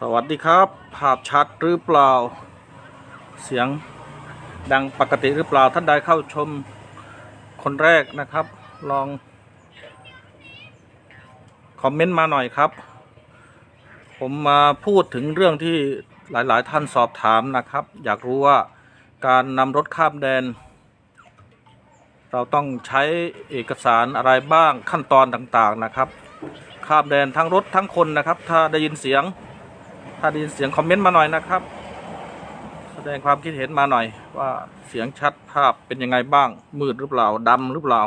สวัสดีครับ ภาพชัดหรือเปล่า เสียงดังปกติหรือเปล่าท่านใดเข้าชมคนแรกนะครับ ลอง คอมเมนต์มาหน่อยครับ ผมมาพูดถึงเรื่องที่หลาย ๆ ท่านสอบถามนะครับ อยากรู้ว่าการนำรถข้ามแดน เราต้องใช้เอกสารอะไรบ้างขั้นตอนต่าง ๆ นะครับ ข้ามแดนทั้งรถทั้งคนนะครับ ถ้าได้ยินเสียง ถ้าด้ยินเสียงคอมเมนต์มาหน่อยนะครับ แสดงความคิดเห็นมาหน่อย ว่าเสียงชัดภาพเป็นยังไงบ้าง มืดหรือเปล่าดำหรือเปล่า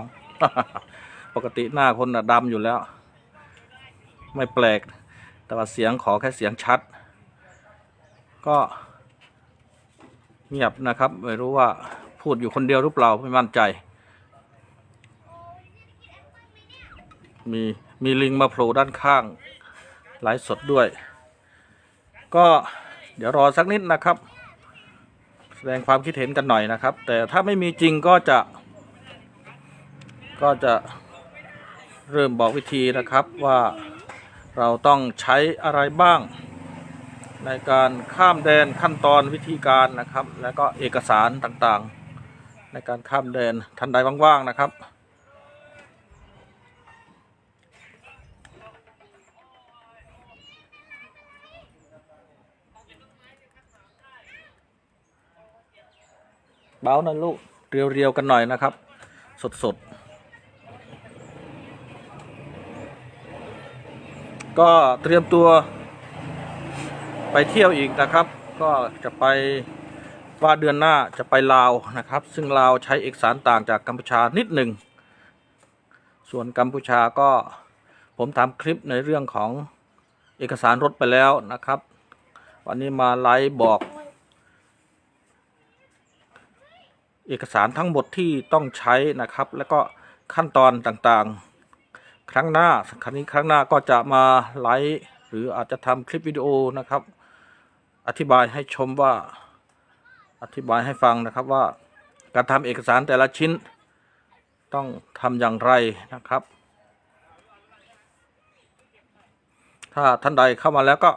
ปกติหน้าคนน่ะดำอยู่แล้ว ไม่แปลก แต่ว่าเสียงขอแค่เสียงชัด ก็เงียบนะครับ ไม่รู้ว่าพูดอยู่คนเดียวหรือเปล่าไม่มั่นใจ มีมีลิงมาโผล่ด้านข้างไลฟ์สดด้วย ก็เดี๋ยวรอสักนิดนะครับ แสดงความคิดเห็นกันหน่อยนะครับ แต่ถ้าไม่มีจริงก็จะ ก็จะเริ่มบอกวิธีนะครับว่าเราต้องใช้อะไรบ้าง ในการข้ามแดนขั้นตอนวิธีการนะครับ แล้วก็เอกสารต่างๆ ในการข้ามแดนทันใดว่างๆนะครับ บาหน่อยลูก เรียวๆกันหน่อยนะครับ สดๆ ก็เตรียมตัว ไปเที่ยวอีกนะครับ ก็จะไปว่าเดือนหน้าจะไปลาวนะครับ ซึ่งลาวใช้เอกสารต่างจากกัมพูชานิดหนึ่ง ส่วนกัมพูชาก็ผมทำคลิปในเรื่องของเอกสารรถไปแล้วนะครับ วันนี้มาไลฟ์บอก เอกสารทั้งหมดที่ต้องใช้นะครับ แล้วก็ขั้นตอนต่างๆ ครั้งหน้าครั้งนี้ครั้งหน้าก็จะมาไลฟ์หรืออาจจะทำคลิปวิดีโอนะครับ อธิบายให้ชมว่าอธิบายให้ฟังนะครับว่าการทำเอกสารแต่ละชิ้น ต้องทำอย่างไรนะครับ ถ้าท่านใดเข้ามาแล้วก็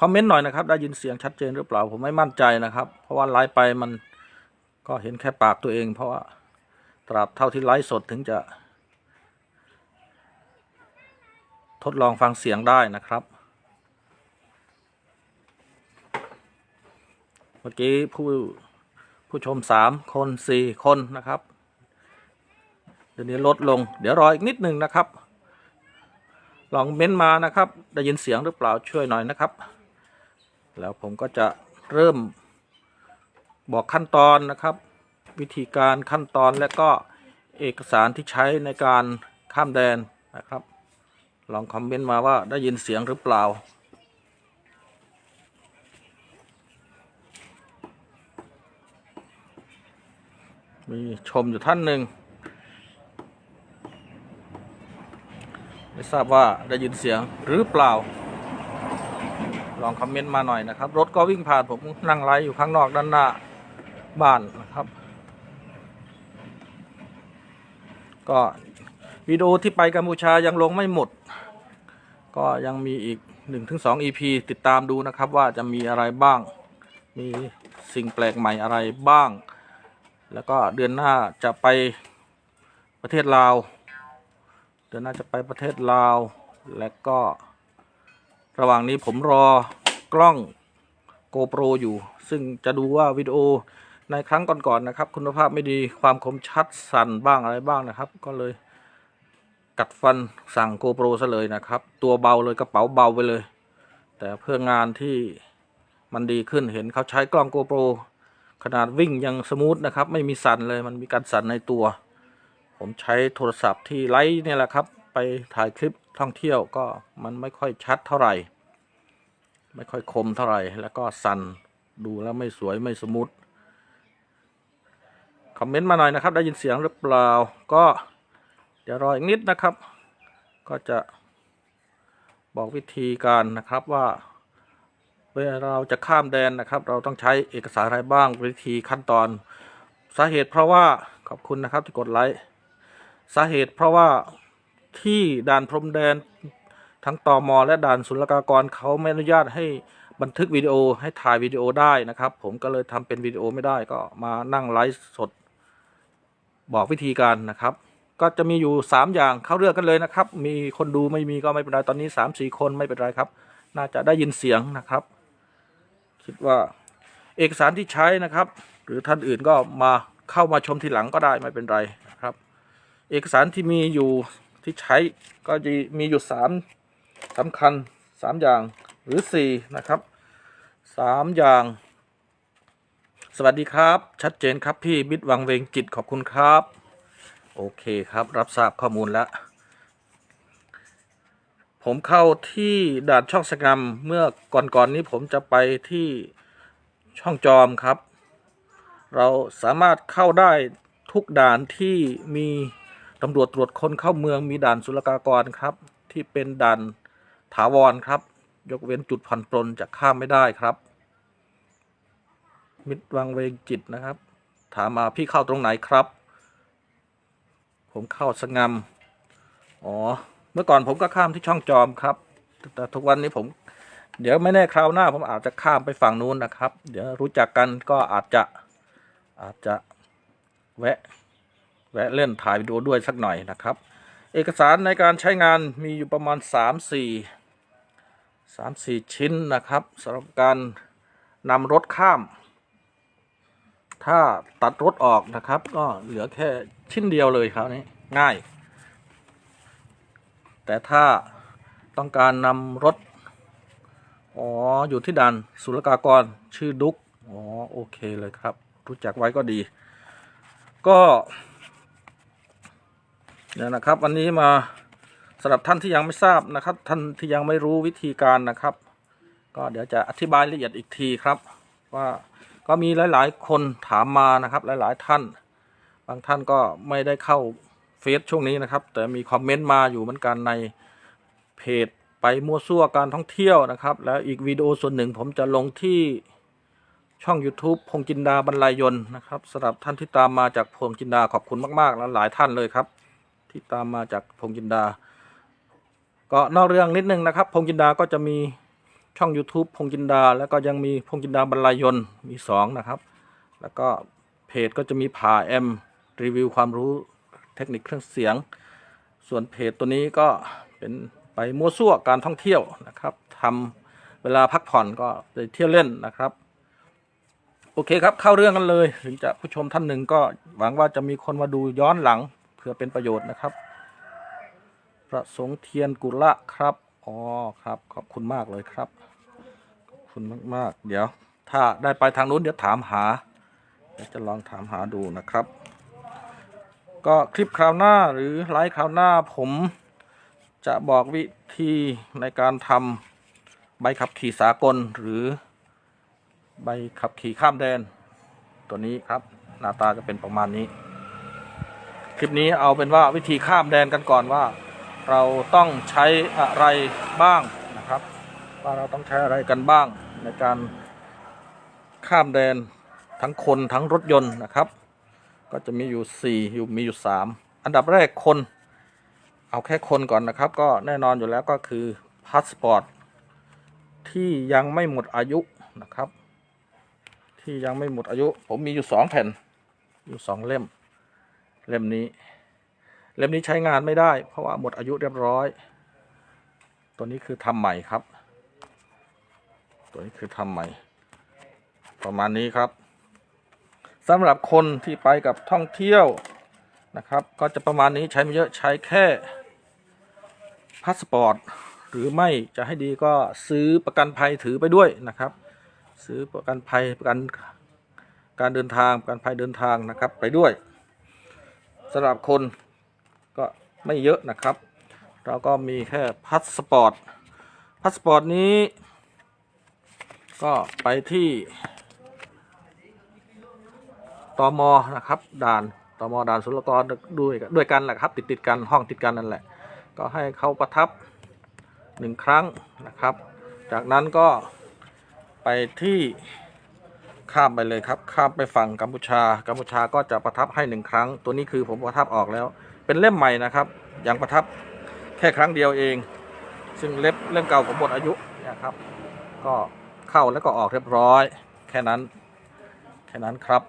คอมเมนต์หน่อยนะครับ ได้ยินเสียงชัดเจนหรือเปล่าผมไม่มั่นใจนะครับ เพราะว่าไลฟ์ไปมัน ก็เห็นแค่ปากตัวเอง เพราะว่าตราบเท่าที่ไลฟ์สดถึงจะ ทดลองฟังเสียงได้นะครับ เมื่อกี้ผู้ผู้ชมสามคนสี่คนนะครับ เดี๋ยวนี้ลดลง เดี๋ยวรออีกนิดหนึ่งนะครับ ลองเม้นมานะครับ ได้ยินเสียงหรือเปล่าช่วยหน่อยนะครับ แล้วผมก็จะเริ่ม บอกขั้นตอนนะครับ วิธีการขั้นตอนและก็เอกสารที่ใช้ในการข้ามแดนนะครับ ลองคอมเมนต์มาว่าได้ยินเสียงหรือเปล่ามีชมอยู่ท่านหนึ่งไม่ทราบว่าได้ยินเสียงหรือเปล่า ลองคอมเมนต์มาหน่อยนะครับ รถก็วิ่งผ่านผมนั่งไลฟ์อยู่ข้างนอกด้านหน้า บ้านนะครับ ก็วิดีโอที่ไปกัมพูชายังลงไม่หมด ก็ยังมีอีก 1-2 EP ติดตามดูนะครับว่าจะมีอะไรบ้าง มีสิ่งแปลกใหม่อะไรบ้าง แล้วก็เดือนหน้าจะไปประเทศลาว เดือนหน้าจะไปประเทศลาว และก็ระหว่างนี้ผมรอกล้อง GoPro อยู่ ซึ่งจะดูว่าวิดีโอ ในครั้งก่อนๆนะครับ คุณภาพไม่ดีความคมชัดสั่นบ้างอะไรบ้างนะครับ ก็เลยกัดฟันสั่ง GoPro ซะเลยนะครับ ตัวเบาเลยกระเป๋าเบาไปเลย แต่เพื่องานที่มันดีขึ้นเห็นเขาใช้กล้อง GoPro ขนาดวิ่งยังสมูทนะครับ ไม่มีสั่นเลยมันมีการสั่นในตัว ผมใช้โทรศัพท์ที่ไลท์เนี่ยแหละครับ ไปถ่ายคลิปท่องเที่ยวก็มันไม่ค่อยชัดเท่าไหร่ ไม่ค่อยคมเท่าไหร่ แล้วก็สั่นดูแล้วไม่สวยไม่สมูท คอมเมนต์มาหน่อยนะครับ ได้ยินเสียงหรือเปล่า ก็เดี๋ยวรออีกนิดนะครับ ก็จะบอกวิธีการนะครับว่าเวลาเราจะข้ามแดนนะครับ เราต้องใช้เอกสารอะไรบ้างวิธีขั้นตอนสาเหตุเพราะว่าขอบคุณนะครับที่กดไลค์สาเหตุเพราะว่าที่ด่านพรมแดนทั้งตอมอและด่านศุลกากรเขาไม่อนุญาตให้บันทึกวิดีโอให้ถ่ายวิดีโอได้นะครับ ผมก็เลยทำเป็นวิดีโอไม่ได้ก็มานั่งไลฟ์สด บอกวิธีการนะครับ ก็จะมีอยู่ 3 อย่างเข้าเรื่องกันเลยนะครับ มีคนดูไม่มีก็ไม่เป็นไรตอนนี้ 3 4 คนไม่เป็นไรครับ น่าจะได้ยินเสียงนะครับ คิดว่าเอกสารที่ใช้นะครับ หรือท่านอื่นก็มาเข้ามาชมทีหลังก็ได้ไม่เป็นไรนะครับ เอกสารที่มีอยู่ที่ใช้ก็จะมีอยู่สามสำคัญสามอย่างหรือสี่นะครับสามอย่าง สวัสดีครับ ชัดเจนครับพี่บิดวังเวงจิตขอบคุณครับ โอเคครับรับทราบข้อมูลแล้ว ผมเข้าที่ด่านช่องสกรรมเมื่อก่อนๆนนี้ผมจะไปที่ช่องจอมครับ เราสามารถเข้าได้ทุกด่านที่มีตำรวจตรวจคนเข้าเมืองมีด่านศุลกากรครับ ที่เป็นด่านถาวรครับ ยกเว้นจุดผ่อนปลนจะข้ามไม่ได้ครับ มิตรวังเวงจิตนะครับ ถามมาพี่เข้าตรงไหนครับ ผมเข้าสงามอ๋อ เมื่อก่อนผมก็ข้ามที่ช่องจอมครับ แต่ทุกวันนี้ผม เดี๋ยวไม่แน่คราวหน้า ผมอาจจะข้ามไปฝั่งนู้นนะครับ เดี๋ยวรู้จักกันก็อาจจะอาจจะแวะแวะเล่นถ่ายวิดีโอด้วยสักหน่อยนะครับ เอกสารในการใช้งานมีอยู่ประมาณ 3 4 3 4 ชิ้นนะครับสำหรับการนำรถข้าม ถ้าตัดรถออกนะครับ ก็เหลือแค่ชิ้นเดียวเลยครับนี้ง่าย แต่ถ้าต้องการนำรถ อ๋อ อยู่ที่ด่านศุลกากรชื่อดุกอ๋อ โอเคเลยครับ รู้จักไว้ก็ดี ก็เนี่ยนะครับ วันนี้มาสำหรับท่านที่ยังไม่ทราบนะครับ ท่านที่ยังไม่รู้วิธีการนะครับ ก็เดี๋ยวจะอธิบายละเอียดอีกทีครับว่า ก็มีหลาย ๆ คนถามมานะครับหลาย ๆ ท่าน บางท่านก็ไม่ได้เข้าเฟซช่วงนี้นะครับ แต่มีคอมเมนต์มาอยู่เหมือนกันในเพจไปมั่วซั่วการท่องเที่ยวนะครับ แล้วอีกวิดีโอส่วนหนึ่งผมจะลงที่ช่อง YouTube พงจินดาบรรลัยยนต์นะครับสำหรับท่านที่ตามมาจากพงจินดาขอบคุณมาก ๆ และหลายท่านเลยครับ ที่ตามมาจากพงจินดา ก็นอกเรื่องนิดนึงนะครับ พงจินดาก็จะมี ช่อง YouTube พงจินดา แล้วก็ยังมีพงจินดาบรรลัยยนต์มีสองนะครับ แล้วก็เพจก็จะมีผ่าแอมรีวิวความรู้เทคนิคเครื่องเสียง ส่วนเพจตัวนี้ก็เป็นไปมั่วซั่วการท่องเที่ยวนะครับทำเวลาพักผ่อนก็ไปเที่ยวเล่นนะครับ โอเคครับเข้าเรื่องกันเลย ถึงจะผู้ชมท่านหนึ่งก็หวังว่าจะมีคนมาดูย้อนหลังเพื่อเป็นประโยชน์นะครับ ประสงค์เทียนกุละครับอ๋อครับขอบคุณมากเลยครับ คุณมาก ๆ เดี๋ยว ถ้าได้ไปทางนู้นเดี๋ยวถามหาเดี๋ยวจะลองถามหาดูนะครับ ก็คลิปคราวหน้าหรือไลฟ์คราวหน้าผมจะบอกวิธีในการทำใบขับขี่สากลหรือใบขับขี่ข้ามแดน ตัวนี้ครับ หน้าตาจะเป็นประมาณนี้ คลิปนี้เอาเป็นว่าวิธีข้ามแดนกันก่อนว่า เราต้องใช้อะไรบ้างนะครับ ว่าเราต้องใช้อะไรกันบ้างในการข้ามแดนทั้งคนทั้งรถยนต์นะครับ ก็จะมีอยู่สี่อยู่มีอยู่สามอันดับแรกคน เอาแค่คนก่อนนะครับ ก็แน่นอนอยู่แล้วก็คือพาสปอร์ตที่ยังไม่หมดอายุนะครับ ที่ยังไม่หมดอายุ ผมมีอยู่สองแผ่น อยู่สองเล่ม เล่มนี้ เล่มนี้ใช้งานไม่ได้ เพราะว่าหมดอายุเรียบร้อย ตัวนี้คือทำใหม่ครับ ตัวนี้คือทำใหม่ ประมาณนี้ครับสำหรับคนที่ไปกับท่องเที่ยวนะครับ ก็จะประมาณนี้ใช้ไม่เยอะใช้แค่พาสปอร์ตหรือไม่จะให้ดีก็ซื้อประกันภัยถือไปด้วยนะครับ ซื้อประกันภัยประกันการเดินทางประกันภัยเดินทางนะครับไปด้วยสำหรับคนก็ไม่เยอะนะครับ เราก็มีแค่พาสปอร์ตพาสปอร์ตนี้ ก็ไปที่ตมนะครับ ด่านตมด่านศุลกากรด้วยด้วยกันแหละครับ ติดติดกันห้องติดกันนั่นแหละ ก็ให้เขาประทับหนึ่งครั้งนะครับ จากนั้นก็ไปที่ข้ามไปเลยครับ ข้ามไปฝั่งกัมพูชา กัมพูชาก็จะประทับให้หนึ่งครั้ง ตัวนี้คือผมประทับออกแล้ว เป็นเล่มใหม่นะครับยังประทับแค่ครั้งเดียวเอง ซึ่งเล่มเล่มเก่าผมหมดอายุนะครับ ก็ เข้าแล้วก็ออกเรียบร้อย แค่นั้น แค่นั้นครับ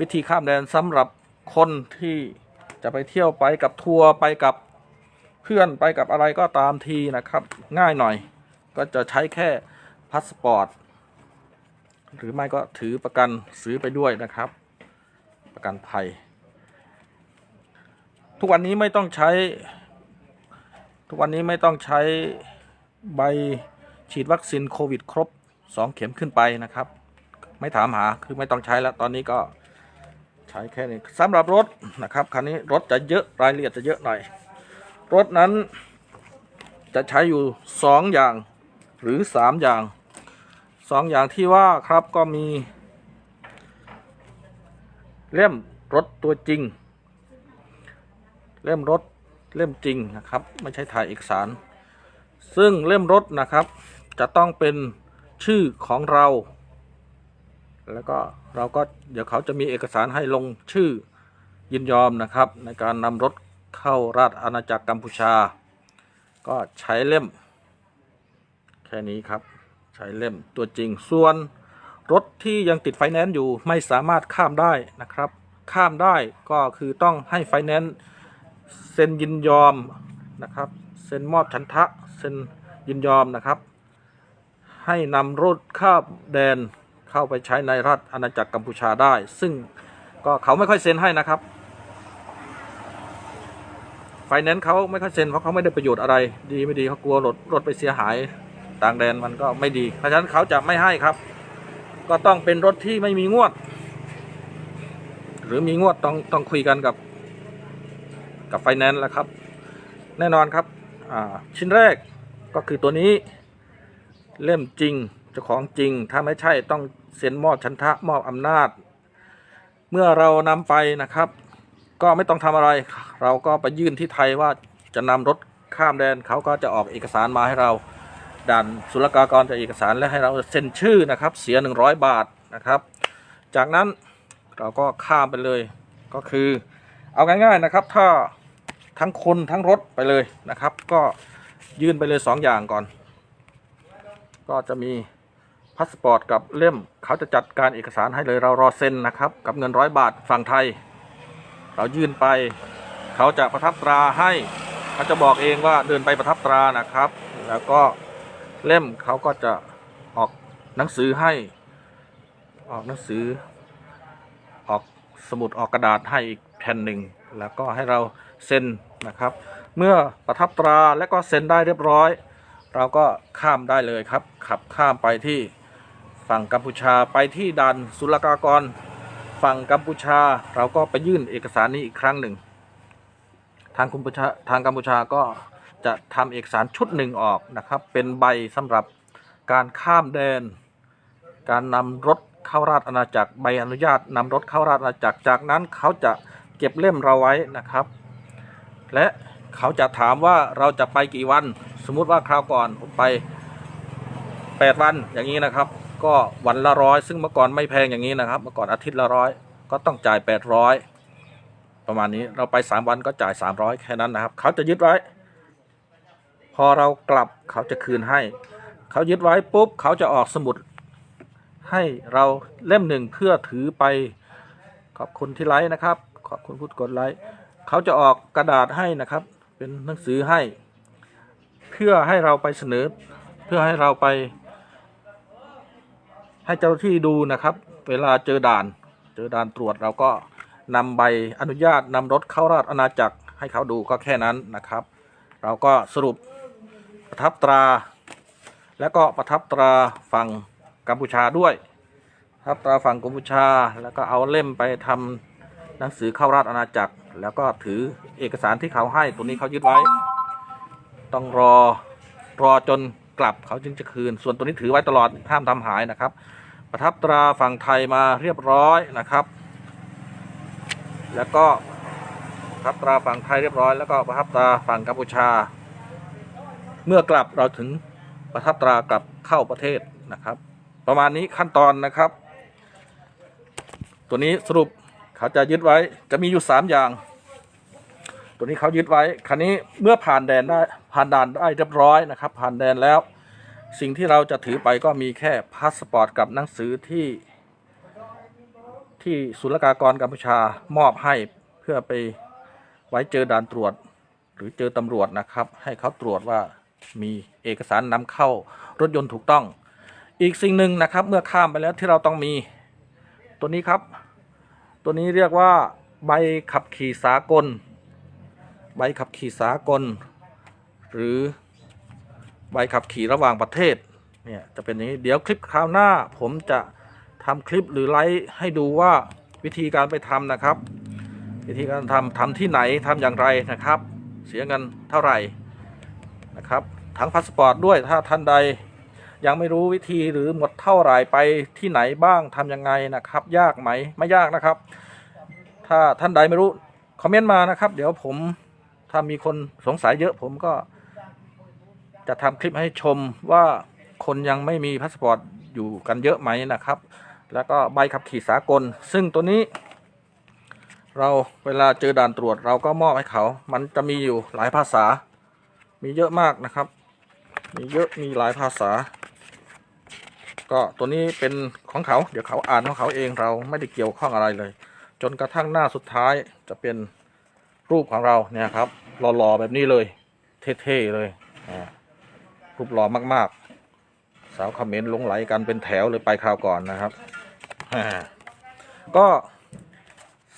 วิธีข้ามแดนสำหรับคนที่จะไปเที่ยวไปกับทัวร์ไปกับเพื่อนไปกับอะไรก็ตามทีนะครับ ง่ายหน่อย ก็จะใช้แค่พาสปอร์ตหรือไม่ก็ถือประกันซื้อไปด้วยนะครับ ประกันภัย ทุกวันนี้ไม่ต้องใช้ ทุกวันนี้ไม่ต้องใช้ใบฉีดวัคซีนโควิดครบ 2 เข็มขึ้นไปนะครับ ไม่ถามหาคือไม่ต้องใช้แล้ว ตอนนี้ก็ใช้แค่นี้สำหรับรถนะครับคันนี้รถจะเยอะรายละเอียดจะเยอะหน่อย รถนั้นจะใช้อยู่ 2 อย่างหรือ 3 อย่าง 2 อย่างที่ว่าครับก็มี เล่มรถตัวจริง เล่มรถเล่มจริงนะครับ ไม่ใช่ถ่ายเอกสาร ซึ่งเล่มรถนะครับจะต้องเป็น ชื่อของเรา แล้วก็เราก็เดี๋ยวเขาจะมีเอกสารให้ลงชื่อยินยอมนะครับ ในการนำรถเข้าราชอาณาจักรกัมพูชา ก็ใช้เล่ม แค่นี้ครับ ใช้เล่มตัวจริงส่วนรถที่ยังติดไฟแนนซ์อยู่ไม่สามารถข้ามได้นะครับ ข้ามได้ก็คือต้องให้ไฟแนนซ์เซ็นยินยอมนะครับ เซ็นมอบฉันทะ เซ็นยินยอมนะครับ ให้นำรถข้ามแดนเข้าไปใช้ในรัฐอาณาจักรกัมพูชาได้ ซึ่งก็เขาไม่ค่อยเซ็นให้นะครับไฟแนนซ์เขาไม่ค่อยเซ็นเพราะเขาไม่ได้ประโยชน์อะไร ดีไม่ดีเขากลัวรถรถไปเสียหายต่างแดนมันก็ไม่ดี เพราะฉะนั้นเขาจะไม่ให้ครับ ก็ต้องเป็นรถที่ไม่มีงวด หรือมีงวดต้องต้องคุยกันกับ กับไฟแนนซ์แล้วครับ แน่นอนครับชิ้นแรกก็คือตัวนี้ เล่มจริงเจ้าของจริง ถ้าไม่ใช่ต้องเซ็นมอบชันทะมอบอำนาจ เมื่อเรานำไปนะครับ ก็ไม่ต้องทำอะไร เราก็ไปยื่นที่ไทยว่าจะนำรถข้ามแดนเขาก็จะออกเอกสารมาให้เราด่านศุลกากรจะเอกสารและให้เราเซ็นชื่อนะครับ เสีย 100 บาทนะครับ จากนั้นเราก็ข้ามไปเลย ก็คือเอาง่ายๆนะครับ ถ้าทั้งคนทั้งรถไปเลยนะครับ ก็ยื่นไปเลย 2 อย่างก่อน ก็จะมีพาสปอร์ตกับเล่มเขาจะจัดการเอกสารให้เลยเรารอเซ็นนะครับ กับเงินร้อยบาทฝั่งไทย เรายื่นไป เขาจะประทับตราให้ เขาจะบอกเองว่าเดินไปประทับตรานะครับ แล้วก็เล่มเขาก็จะออกหนังสือให้ ออกหนังสือ ออกสมุดออกกระดาษให้อีกแผ่นหนึ่ง แล้วก็ให้เราเซ็นนะครับ เมื่อประทับตราและก็เซ็นได้เรียบร้อย เราก็ข้ามได้เลยครับ ขับข้ามไปที่ฝั่งกัมพูชาไปที่ด่านศุลกากร ฝั่งกัมพูชาเราก็ไปยื่นเอกสารนี้อีกครั้งหนึ่ง ทางกัมพูชาทางกัมพูชาก็จะทำเอกสารชุดหนึ่งออกนะครับ เป็นใบสำหรับการข้ามแดน การนำรถเข้าราชอาณาจักรใบอนุญาตนำรถเข้าราชอาณาจักรจากนั้นเขาจะเก็บเล่มเราไว้นะครับ และเขาจะถามว่าเราจะไปกี่วัน สมมุติว่าคราวก่อนผมไป 8 วันอย่างนี้นะครับ ก็วันละร้อยซึ่งเมื่อก่อนไม่แพงอย่างนี้นะครับ เมื่อก่อนอาทิตย์ละร้อยก็ต้องจ่าย 800 ประมาณนี้เราไป 3 วันก็จ่าย 300 แค่นั้นนะครับ เขาจะยึดไว้ พอเรากลับเขาจะคืนให้ เขายึดไว้ปุ๊บเขาจะออกสมุด ให้เราเล่มหนึ่งเพื่อถือไปขอบคุณที่ไลค์นะครับ ขอบคุณผู้กดไลค์เขาจะออกกระดาษให้นะครับ เป็นหนังสือให้ พื่อให้เราไปเสนอ เพื่อให้เราไป ให้เจ้าหน้าที่ดูนะครับ เวลาเจอด่าน เจอด่านตรวจเราก็นำใบอนุญาตนำรถเข้าราชอาณาจักรให้เขาดูก็แค่นั้นนะครับ เราก็สรุปประทับตรา แล้วก็ประทับตราฝั่งกัมพูชาด้วยประทับตราฝั่งกัมพูชา แล้วก็เอาเล่มไปทำหนังสือเข้าราชอาณาจักร แล้วก็ถือเอกสารที่เขาให้ตัวนี้เขายึดไว้ ต้องรอรอจนกลับเขาจึงจะคืน ส่วนตัวนี้ถือไว้ตลอดห้ามทำหายนะครับ ประทับตราฝั่งไทยมาเรียบร้อยนะครับ แล้วก็ประทับตราฝั่งไทยเรียบร้อยแล้วก็ประทับตราฝั่งกัมพูชา เมื่อกลับเราถึงประทับตรากลับเข้าประเทศนะครับ ประมาณนี้ขั้นตอนนะครับ ตัวนี้สรุปเขาจะยึดไว้จะมีอยู่ 3 อย่าง ตัวนี้เขายึดไว้ คันนี้เมื่อผ่านแดนได้ผ่านด่านได้เรียบร้อยนะครับ ผ่านแดนแล้ว สิ่งที่เราจะถือไปก็มีแค่พาสปอร์ตกับหนังสือที่ที่ศุลกากรกัมพูชามอบให้เพื่อไปไว้เจอด่านตรวจ หรือเจอตำรวจนะครับ ให้เขาตรวจว่ามีเอกสารนำเข้ารถยนต์ถูกต้อง อีกสิ่งหนึ่งนะครับ เมื่อข้ามไปแล้วที่เราต้องมี ตัวนี้ครับ ตัวนี้เรียกว่าใบขับขี่สากล ใบขับขี่สากล หรือใบขับขี่ระหว่างประเทศเนี่ยจะเป็นอย่างนี้เดี๋ยวคลิปคราวหน้า ผมจะทำคลิปหรือไลฟ์ให้ดูว่าวิธีการไปทำนะครับ วิธีการทำทำที่ไหนทำอย่างไรนะครับ เสียเงินเท่าไหร่นะครับทั้งพาสปอร์ตด้วยถ้าท่านใดยังไม่รู้วิธีหรือหมดเท่าไหร่ไปที่ไหนบ้างทำยังไงนะครับ ยากไหมไม่ยากนะครับ ถ้าท่านใดไม่รู้คอมเมนต์มานะครับ เดี๋ยวผม ถ้ามีคนสงสัยเยอะผมก็จะทำคลิปให้ชมว่าคนยังไม่มีพาสปอร์ตอยู่กันเยอะไหมนะครับ แล้วก็ใบขับขี่สากล ซึ่งตัวนี้ เราเวลาเจอด่านตรวจเราก็มอบให้เขา มันจะมีอยู่หลายภาษา มีเยอะมากนะครับ มีเยอะมีหลายภาษา ก็ตัวนี้เป็นของเขา เดี๋ยวเขาอ่านของเขาเองเราไม่ได้เกี่ยวข้องอะไรเลย จนกระทั่งหน้าสุดท้ายจะเป็น รูปของเราเนี่ยครับหล่อๆแบบนี้เลย เท่ๆเลยรูปหล่อมากๆ สาวคอมเมนต์หลงไหลกันเป็นแถวเลยไปคราวก่อนนะครับอ่าก็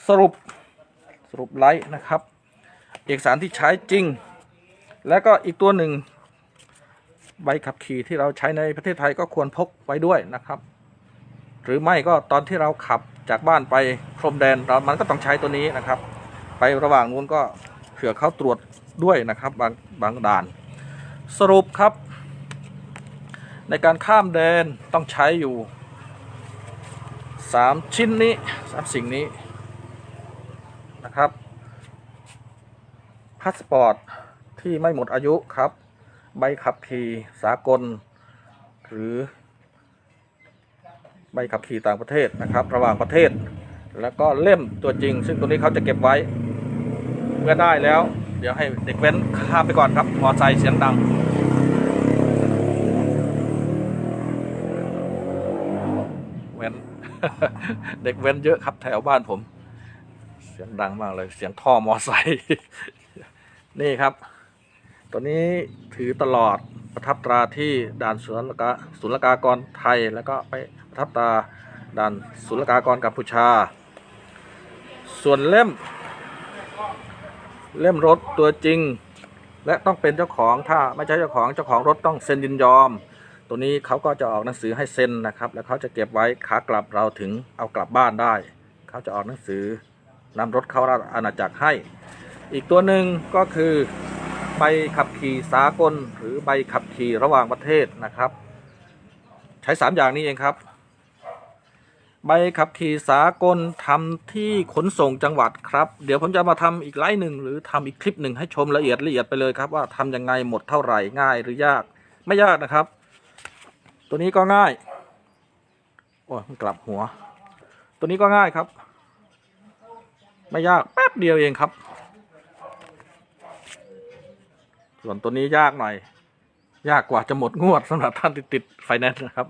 สรุปสรุปไลท์นะครับ เอกสารที่ใช้จริง แล้วก็อีกตัวหนึ่งใบขับขี่ที่เราใช้ในประเทศไทยก็ควรพกไว้ด้วยนะครับ หรือไม่ก็ตอนที่เราขับจากบ้านไปพรมแดนเรามันก็ต้องใช้ตัวนี้นะครับ ไประหว่างนู้นก็เผื่อเขาตรวจด้วยนะครับบางบางด่าน สรุปครับ ในการข้ามแดนต้องใช้อยู่ 3 ชิ้นนี้สามสิ่งนี้นะครับพาสปอร์ตที่ไม่หมดอายุครับ ใบขับขี่สากล หรือ ใบขับขี่ต่างประเทศนะครับ ระหว่างประเทศ แล้วก็เล่มตัวจริง ซึ่งตัวนี้เขาจะเก็บไว้ เมื่อได้แล้ว เดี๋ยวให้เด็กเว้นข้ามไปก่อนครับมอไซค์เสียงดังเว้นเด็กเว้นเยอะครับแถวบ้านผม เสียงดังมากเลย เสียงท่อมอไซค์นี่ครับ ตัวนี้ถือตลอดประทับตราที่ด่านศุลกาศุลกากรไทย แล้วก็ไปประทับตราด่านศุลกากรกัมพูชา ส่วนเล่ม เล่มรถตัวจริง และต้องเป็นเจ้าของถ้าไม่ใช่เจ้าของเจ้าของรถต้องเซ็นยินยอม ตัวนี้เขาก็จะออกหนังสือให้เซ็นนะครับ แล้วเขาจะเก็บไว้ขากลับเราถึงเอากลับบ้านได้ เขาจะออกหนังสือนำรถเข้าราชอาณาจักรให้ อีกตัวหนึ่งก็คือใบขับขี่สากล หรือใบขับขี่ระหว่างประเทศนะครับ ใช้สามอย่างนี้เองครับ ใบขับขี่สากลทำที่ขนส่งจังหวัดครับ เดี๋ยวผมจะมาทำอีกไลฟ์หนึ่งหรือทำอีกคลิปหนึ่งให้ชมละเอียดละเอียดไปเลยครับว่าทำยังไงหมดเท่าไหร่ง่ายหรือยากไม่ยากนะครับ ตัวนี้ก็ง่ายโอ้ยกลับหัว ตัวนี้ก็ง่ายครับ ไม่ยากแป๊บเดียวเองครับ ส่วนตัวนี้ยากหน่อย ยากกว่าจะหมดงวดสำหรับท่านที่ติดไฟแนนซ์นะครับ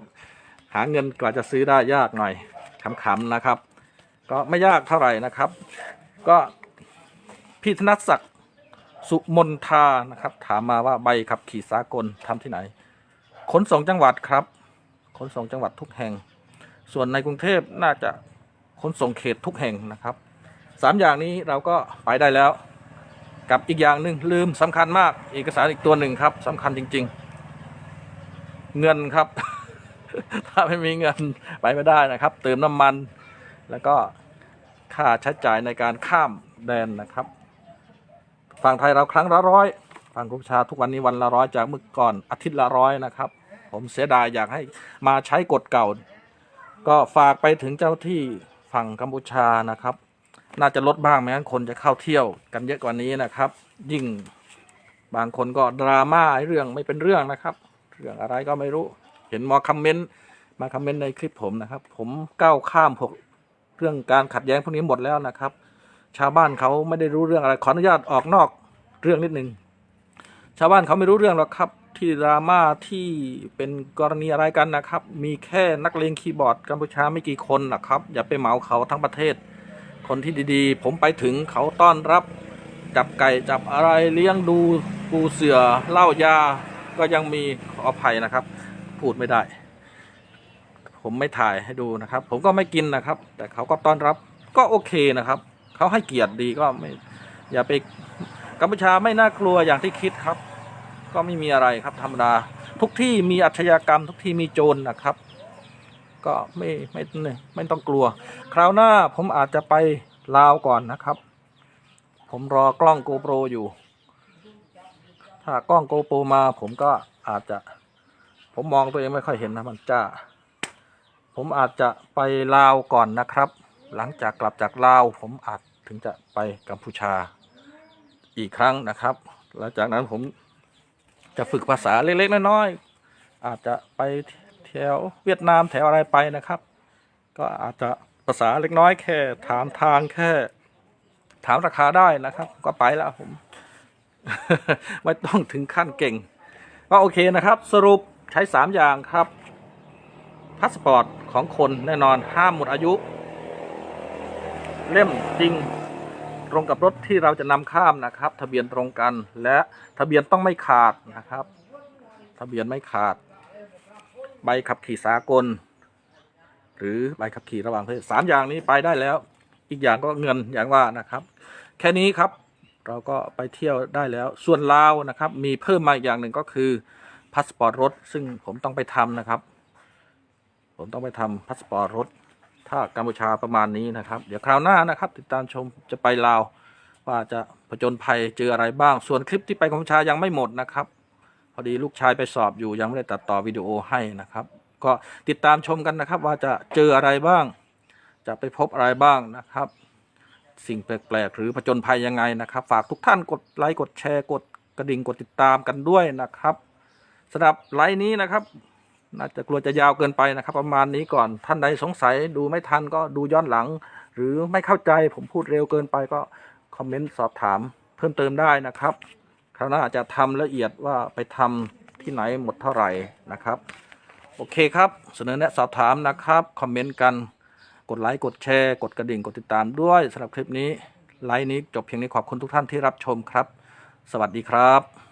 หาเงินกว่าจะซื้อได้ยากหน่อย ขำๆนะครับ ก็ไม่ยากเท่าไหร่นะครับ ก็พี่ธนศักดิ์สุมนทานะครับ ถามมาว่าใบขับขี่สากลทำที่ไหน ขนส่งจังหวัดครับ ขนส่งจังหวัดทุกแห่ง ส่วนในกรุงเทพน่าจะขนส่งเขตทุกแห่งนะครับสามอย่างนี้เราก็ไปได้แล้ว กับอีกอย่างหนึ่งลืมสำคัญมาก เอกสารอีกตัวหนึ่งครับสำคัญจริง ๆ เงินครับ ถ้าไม่มีเงินไปไม่ได้นะครับ เติมน้ำมัน แล้วก็ค่าใช้จ่ายในการข้ามแดนนะครับ ฝั่งไทยเราครั้งละร้อยฝั่งกัมพูชาทุกวันนี้วันละร้อยจากเมื่อก่อนอาทิตย์ละร้อยนะครับ ผมเสียดายอยากให้มาใช้กฎเก่า ก็ฝากไปถึงเจ้าที่ฝั่งกัมพูชานะครับ น่าจะลดบ้างไม่งั้นคนจะเข้าเที่ยวกันเยอะกว่านี้นะครับ ยิ่งบางคนก็ดราม่าเรื่องไม่เป็นเรื่องนะครับ เรื่องอะไรก็ไม่รู้ เห็นมาคอมเมนต์มาคอมเมนต์ในคลิปผมนะครับ ผมก้าวข้ามพวกเรื่องการขัดแย้งพวกนี้หมดแล้วนะครับ ชาวบ้านเขาไม่ได้รู้เรื่องอะไรขออนุญาตออกนอกเรื่องนิดนึงชาวบ้านเขาไม่รู้เรื่องหรอกครับที่ดราม่าที่เป็นกรณีอะไรกันนะครับ มีแค่นักเลงคีย์บอร์ดกัมพูชาไม่กี่คนนะครับ อย่าไปเหมาเขาทั้งประเทศ คนที่ดีๆ ผมไปถึงเขาต้อนรับจับไก่จับอะไรเลี้ยงดูปูเสือเล้ายาก็ยังมีขออภัยนะครับ พูดไม่ได้ ผมไม่ถ่ายให้ดูนะครับ ผมก็ไม่กินนะครับ แต่เขาก็ต้อนรับก็โอเคนะครับเขาให้เกียรติดีก็ไม่ อย่าไปกัมพูชาไม่น่ากลัวอย่างที่คิดครับ ก็ไม่มีอะไรครับธรรมดา ทุกที่มีอาชญากรรม ทุกที่มีโจรนะครับ ก็ไม่ไม่ไม่ไม่ต้องกลัว คราวหน้าผมอาจจะไปลาวก่อนนะครับ ผมรอกล้องโกโปรอยู่ ถ้ากล้องโกโปรมาผมก็อาจจะ ผมมองตัวเองไม่ค่อยเห็นนะมันจ้า ผมอาจจะไปลาวก่อนนะครับ หลังจากกลับจากลาว ผมอาจถึงจะไปกัมพูชาอีกครั้งนะครับ หลังจากนั้นผมจะฝึกภาษาเล็ก ๆ น้อยๆอาจจะไปแถวเวียดนามแถวอะไรไปนะครับ ก็อาจจะภาษาเล็กน้อยแค่ถามทางแค่ ถามราคาได้นะครับ ก็ไปแล้วผม ไม่ต้องถึงขั้นเก่ง ก็โอเคนะครับ สรุป ใช้สามอย่างครับพาสปอร์ตของคนแน่นอนห้ามหมดอายุ เล่มจริงตรงกับรถที่เราจะนำข้ามนะครับ ทะเบียนตรงกันและทะเบียนต้องไม่ขาดนะครับ ทะเบียนไม่ขาด ใบขับขี่สากล หรือใบขับขี่ระหว่างประเทศสามอย่างนี้ไปได้แล้ว อีกอย่างก็เงินอย่างว่านะครับ แค่นี้ครับเราก็ไปเที่ยวได้แล้ว ส่วนลาวนะครับ มีเพิ่มมาอีกอย่างหนึ่งก็คือ พาสปอร์ตรถ ซึ่งผมต้องไปทำนะครับ ผมต้องไปทำพาสปอร์ตรถ ถ้ากัมพูชาประมาณนี้นะครับ เดี๋ยวคราวหน้านะครับ ติดตามชมจะไปลาว ว่าจะผจญภัยเจออะไรบ้าง ส่วนคลิปที่ไปกัมพูชายังไม่หมดนะครับ พอดีลูกชายไปสอบอยู่ยังไม่ได้ตัดต่อวิดีโอให้นะครับ ก็ติดตามชมกันนะครับ ว่าจะเจออะไรบ้าง จะไปพบอะไรบ้างนะครับสิ่งแปลก ๆ หรือผจญภัยยังไงนะครับ ฝากทุกท่านกดไลค์ กดแชร์ กดกระดิ่ง กดติดตามกันด้วยนะครับ สำหรับไลฟ์นี้นะครับ น่าจะกลัวจะยาวเกินไปนะครับ ประมาณนี้ก่อนท่านใดสงสัยดูไม่ทันก็ดูย้อนหลัง หรือไม่เข้าใจผมพูดเร็วเกินไปก็คอมเมนต์สอบถามเพิ่มเติมได้นะครับคราวหน้าจะทำละเอียดว่าไปทำที่ไหนหมดเท่าไหร่นะครับ โอเคครับเสนอแนะสอบถามนะครับคอมเมนต์กันกดไลค์กดแชร์ กดกระดิ่งกดติดตามด้วยสำหรับคลิปนี้ไลฟ์นี้จบเพียงนี้ขอบคุณทุกท่านที่รับชมครับ สวัสดีครับ